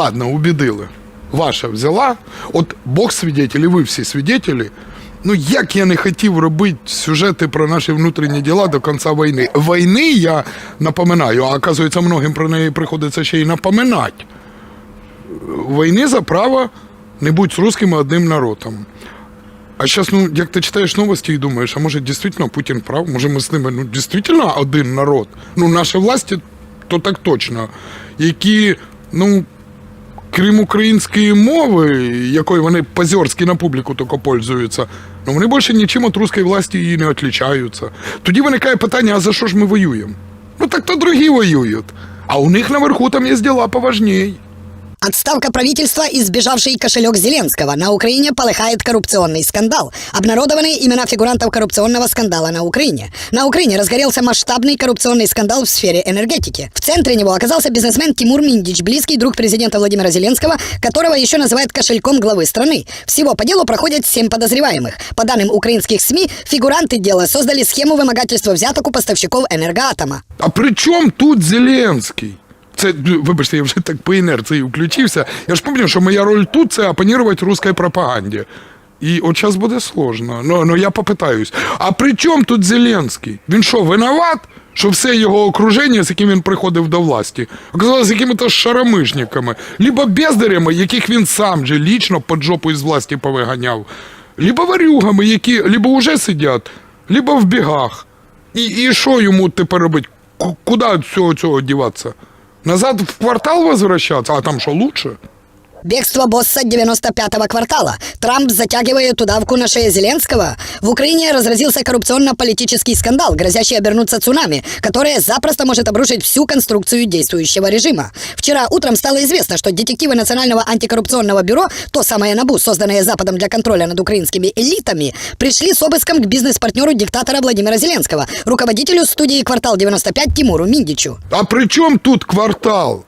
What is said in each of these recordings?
ладно, убедили. Ваша взяла. От Бог свідетель, і ви всі свідетелі. Ну, як я не хотів робити сюжети про наші внутрішні діла до кінця війни. Війни я напоминаю, а оказується, многим про неї приходиться ще й напоминати. Війни за право не будь з русскими одним народом. А зараз, ну, як ти читаєш новості і думаєш, а може дійсно Путін прав? Може ми з ними ну, дійсно один народ? Ну, наші власті, то так точно, які, ну, крім української мови, якою вони позорськи на публіку тільки пользуються, ну вони більше нічим від русської власті її не відлічаються. Тоді виникає питання, а за що ж ми воюємо? Ну так то другі воюють. А у них наверху там є діла поважній. Отставка правительства и сбежавший кошелек Зеленского. На Украине полыхает коррупционный скандал. Обнародованы имена фигурантов коррупционного скандала на Украине. На Украине разгорелся масштабный коррупционный скандал в сфере энергетики. В центре него оказался бизнесмен Тимур Миндич, близкий друг президента Владимира Зеленского, которого еще называют кошельком главы страны. Всего по делу проходят семь подозреваемых. По данным украинских СМИ, фигуранты дела создали схему вымогательства взяток у поставщиков энергоатома. А при чому тут Зеленський? Це, ну, вибачте, я вже так по інерції включився. Я ж пам'ятаю, що моя роль тут це опонувати русській пропаганді. І от зараз буде сложно. Ну, ну я попитаюсь. А при чому тут Зеленський? Він що, винуват? Що все його окруження, з яким він приходив до власті, оказалося якими-то шаромишниками, либо бездарями, яких він сам же лічно під жопу із власті повиганяв, либо варюгами, які либо вже сидять, либо в бігах. І, і що йому тепер робити? Ку- Куди від цього діватися? Назад в квартал возвращаться? А там что, лучше? Бегство босса 95-го квартала. Трамп затягивает удавку на шее Зеленского. В Украине разразился коррупционно-политический скандал, грозящий обернуться цунами, которое запросто может обрушить всю конструкцию действующего режима. Вчера утром стало известно, что детективы Национального антикоррупционного бюро, то самое НАБУ, созданное Западом для контроля над украинскими элитами, пришли с обыском к бизнес-партнеру диктатора Владимира Зеленского, руководителю студии «Квартал 95» Тимуру Миндичу. А при чому тут квартал?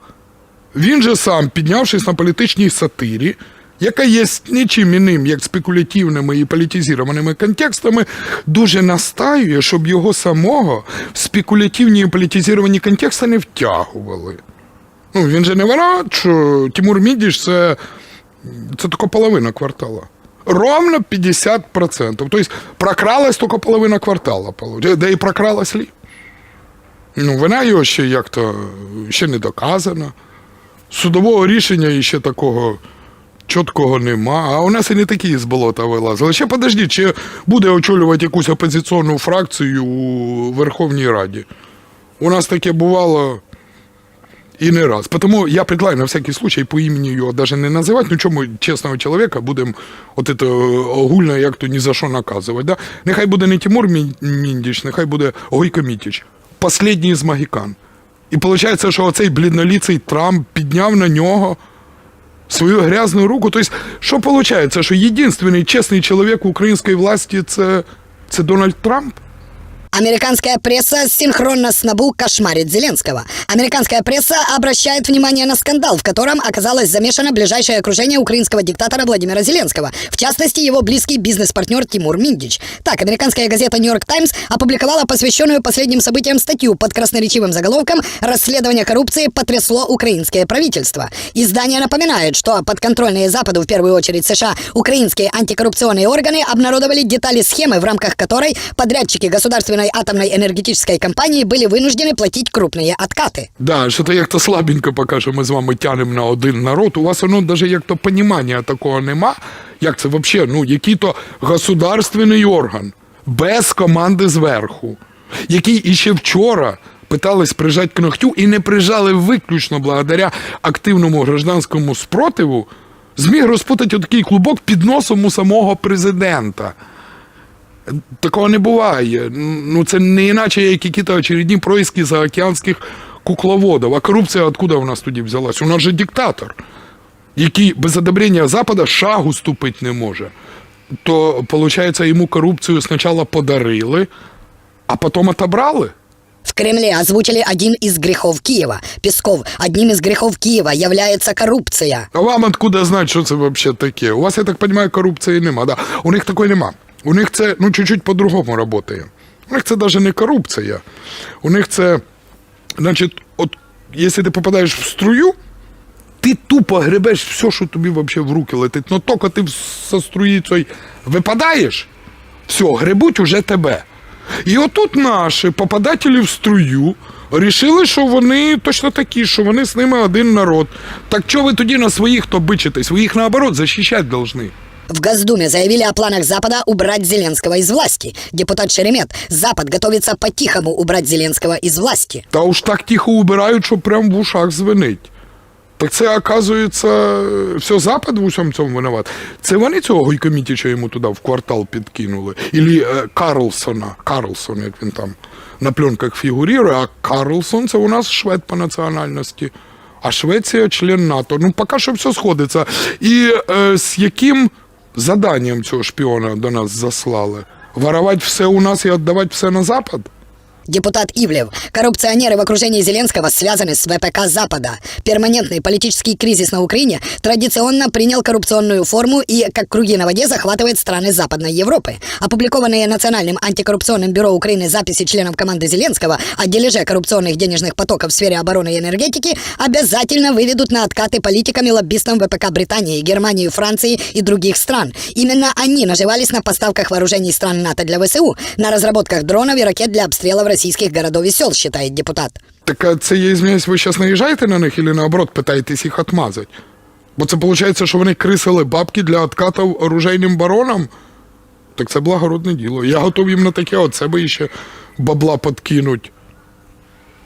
Він же сам, піднявшись на політичній сатирі, яка є нічим іним, як спекулятивними і політизованими контекстами, дуже настаює, щоб його самого в спекулятивні і політизовані контексти не втягували. Ну, він же не винат, що Тимур Мідіш це, це тільки половина квартала. Ровно 50%. Тобто прокралась тільки половина квартала. Да і прокралась лі. Ну, вона його ще як-то ще не доказана. Судового рішення ще такого чіткого нема. А у нас і не такі з болота вилазили. Ще подождіть, чи буде очолювати якусь опозиційну фракцію у Верховній Раді. У нас таке бувало і не раз. Тому я предлагаю на всякий случай по імені його навіть не називати, ну чому чесного чоловіка будемо от это огульно як то ні за що наказувати. Да? Нехай буде не Тимур Міндіч, нехай буде Гойко Мітіч. Последній з магікан. І виходить, що оцей блідноліций Трамп підняв на нього свою грязну руку. Тобто, що виходить, що єдиний чесний чоловік української власті це, це Дональд Трамп? Американская пресса синхронно с НАБУ кошмарит Зеленского. Американская пресса обращает внимание на скандал, в котором оказалось замешано ближайшее окружение украинского диктатора Владимира Зеленского, в частности, его близкий бизнес-партнер Тимур Миндич. Так, американская газета «Нью-Йорк Таймс» опубликовала посвященную последним событиям статью под красноречивым заголовком «Расследование коррупции потрясло украинское правительство». Издание напоминает, что подконтрольные Западу, в первую очередь США, украинские антикоррупционные органы обнародовали детали схемы, в рамках которой подрядчики государственной атомной энергетической компании были вынуждены платить крупные откаты. Да, що то як-то слабенько поки що ми з вами тянемо на один народ. У вас воно навіть як-то понімання такого нема. Як це взагалі? Ну, який-то государственний орган без команди зверху, який іще вчора питались прижати к ногтю і не прижали виключно благодаря активному гражданському спротиву, зміг розпутати такий клубок під носом у самого президента. Такого не буває. Ну, це не іначе, як якісь очередні происки заокеанських кукловодів. А корупція откуда у нас тоді взялась? У нас же диктатор, який без одобрення Запада шагу ступити не може. То, виходить, йому корупцію спочатку подарили, а потім отобрали. В Кремле озвучили один из грехов Киева. Песков, одним из грехов Киева является коррупция. А вам откуда знати, що це взагалі таке? У вас, я так розумію, корупції нема. Да? У них такої нема. У них це ну, чуть-чуть по-другому працює. У них це навіть не корупція. У них це, значить, от якщо ти попадаєш в струю, ти тупо гребеш все, що тобі взагалі в руки летить. Ну тільки ти со струї цієї випадаєш, все, гребуть уже тебе. І отут наші попадателі в струю рішили, що вони точно такі, що вони з ними один народ. Так чого ви тоді на своїх то? Ви їх наоборот захищати должны. В Госдуме заявили о планах Запада убрать Зеленского из власти. Депутат Шеремет, Запад готовится по-тихому убрать Зеленского из власти. Та уж так тихо убирають, що прям в ушах звенить. Так це, оказується, все Запад в усьому цьому винуват. Це вони цього Гойкомітіча йому туди в квартал підкинули. Ілі е, Карлсона, Карлсон, як він там на пленках фігурує, а Карлсон це у нас швед по національності. А Швеція член НАТО. Ну, поки що все сходиться. І е, з яким заданням цього шпіона до нас заслали? Воровать все у нас і віддавати все на Запад? Депутат Ивлев. Коррупционеры в окружении Зеленского связаны с ВПК Запада. Перманентный политический кризис на Украине традиционно принял коррупционную форму и, как круги на воде, захватывает страны Западной Европы. Опубликованные Национальным антикоррупционным бюро Украины записи членов команды Зеленского о дележе коррупционных денежных потоков в сфере обороны и энергетики обязательно выведут на откаты политикам и лоббистам ВПК Британии, Германии, Франции и других стран. Именно они наживались на поставках вооружений стран НАТО для ВСУ, на разработках дронов и ракет для обстрелов российских городов и сел, считает депутат. Так а це я зміюсь, ви зараз наїжджаєте на них і наоборот питаєтесь їх отмазати? Бо це виходить, що вони крисили бабки для откатів оружейним баронам? Так це благородне діло. Я готов їм на таке от себе ще бабла подкинуть.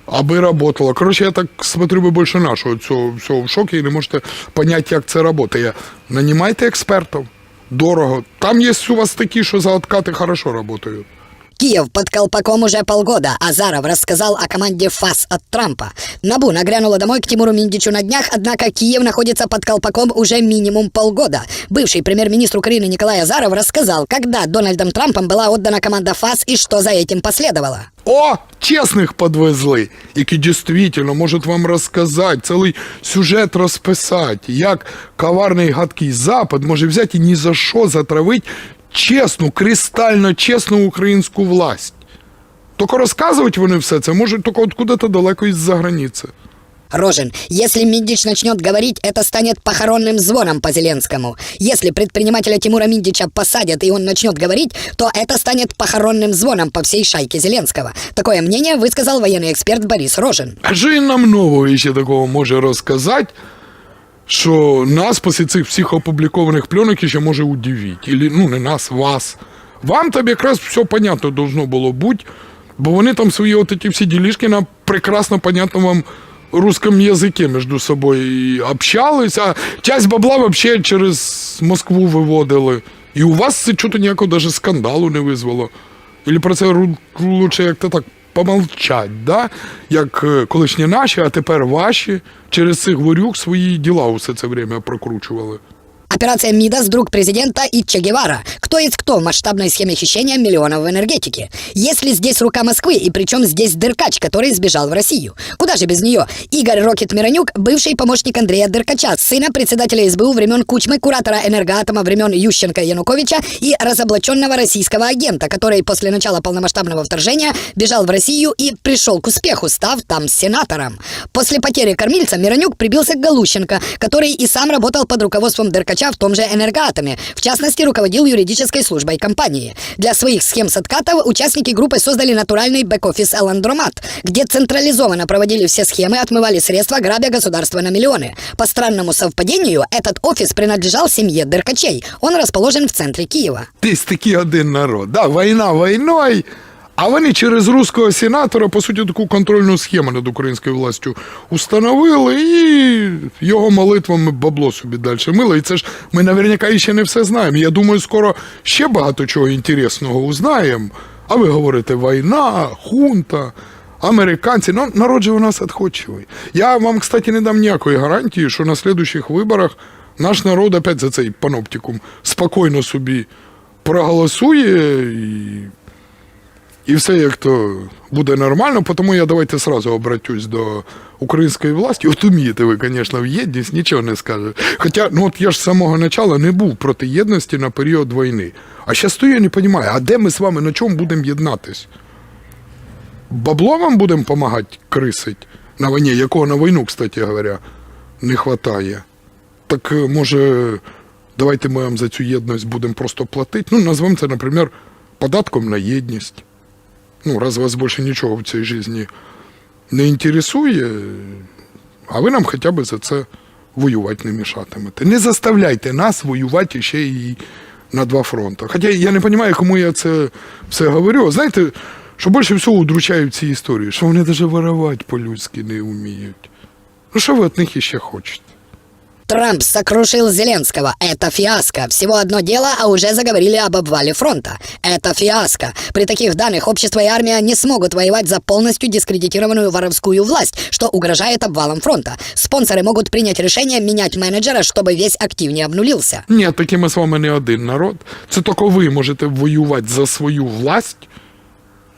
Аби работало. Коротше, я так смотрю, ви більше нашого цього всього в шокі і не можете поняти, як це працює. Нанімайте експертів. Дорого. Там є у вас такі, що за откати хорошо працюють. Киев под колпаком уже полгода. Азаров рассказал о команде ФАС от Трампа. Набу нагрянула домой к Тимуру Миндичу на днях, однако Киев находится под колпаком уже минимум полгода. Бывший премьер-министр Украины Николай Азаров рассказал, когда Дональдом Трампом была отдана команда ФАС и что за этим последовало. О, чесних подвезли, які дійсно можуть вам розказати, цілий сюжет розписати, як коварний гадкий Запад може взяти і ні за що затравити чесну, кристально чесну українську власть. Тільки розказувати вони все це можуть тільки от куди-то далеко із-за границі. Рожин, если Миндич начнет говорить, это станет похоронным звоном по Зеленскому. Если предпринимателя Тимура Миндича посадят и он начнет говорить, то это станет похоронным звоном по всей шайке Зеленского. Такое мнение высказал военный эксперт Борис Рожин. А що він нам нового ще такого може розказати, Що нас після цих всіх опублікованих пленок ще може удивити? Ілі, ну, не нас, вас. Вам там якраз все понятно должно було бути, бо вони там свої от ці всі ділішки на прекрасно понятном вам русском язике между собою общались, а часть бабла вообще через Москву виводили. І у вас це чого ніякого даже скандалу не визвало. Или про це лучше як-то так помолчать, да? як е, колишні наші, а тепер ваші через цих ворюк свої діла усе це время прокручували. Операция Мидас, друг президента и Че Гевара. Кто есть кто в масштабной схеме хищения миллионов в энергетике? Есть ли здесь рука Москвы и причем здесь Деркач, который сбежал в Россию? Куда же без нее? Игорь Рокет Миронюк, бывший помощник Андрея Деркача, сына председателя СБУ времен Кучмы, куратора энергоатома времен Ющенко Януковича и разоблаченного российского агента, который после начала полномасштабного вторжения бежал в Россию и пришел к успеху, став там сенатором. После потери кормильца Миронюк прибился к Галущенко, который и сам работал под руководством Деркача в том же энергоатоме. В частности, руководил юридической службой компании. Для своих схем с откатов участники группы создали натуральный бэк-офис «Эландромат», где централизованно проводили все схемы, отмывали средства, грабя государство на миллионы. По странному совпадению, этот офис принадлежал семье Деркачей. Он расположен в центре Киева. Десь такий один народ. Да, війна війною, а вони через руського сенатора, по суті, таку контрольну схему над українською властю установили і його молитвами бабло собі далі мило. І це ж ми наверняка ще не все знаємо. Я думаю, скоро ще багато чого інтересного узнаємо. А ви говорите, війна, хунта. Американці, ну народ же у нас відходчивий. Я вам, кстати, не дам ніякої гарантії, що на слідуючих виборах наш народ опять за цей паноптикум спокійно собі проголосує і, і все як то буде нормально. Тому я давайте сразу обратюсь до української власті. От умієте ви, звісно, в єдність, нічого не скажу. Хоча, ну от я ж з самого початку не був проти єдності на період війни. А зараз стою, я не розумію, а де ми з вами на чому будемо єднатись? Бабло вам будемо допомагати крисить на війні, якого на війну, кстати говоря. не вистачає. Так е, може, давайте ми вам за цю єдність будемо просто платити. Ну, назвемо це, наприклад, податком на єдність. Ну, раз вас більше нічого в цій житті не інтересує, а ви нам хоча б за це воювати не мішатимете. Не заставляйте нас воювати ще і на два фронти. Хоча я не розумію, кому я це все говорю. Знаєте, що більше всього удручає в цій історії, що вони навіть воровати по-людськи не вміють. Ну що ви від них іще хочете? Трамп сокрушил Зеленского. Это фиаско. Всего одно дело, а уже заговорили об обвале фронта. Это фиаско. При таких данных общество и армия не смогут воевать за полностью дискредитированную воровскую власть, что угрожает обвалом фронта. Спонсоры могут принять решение менять менеджера, чтобы весь актив не обнулился. Ні, такі ми з вами не один народ. Це тільки ви можете воювати за свою власть.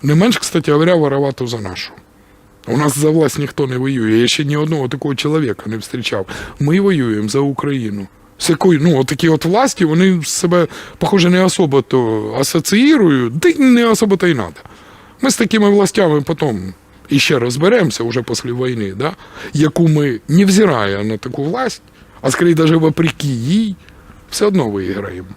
Не менш, кстати говоря, воровато за нашу. У нас за власть ніхто не воює. Я ще ні одного такого чоловіка не зустрічав. Ми воюємо за Україну. З якою, ну, такі от власті, вони себе, похоже, не особо то асоціюють, да й не особо то й треба. Ми з такими властями потім іще розберемося уже після війни, да? яку ми, невзирая на таку власть, а скоріше навіть вопреки їй, все одно виграємо.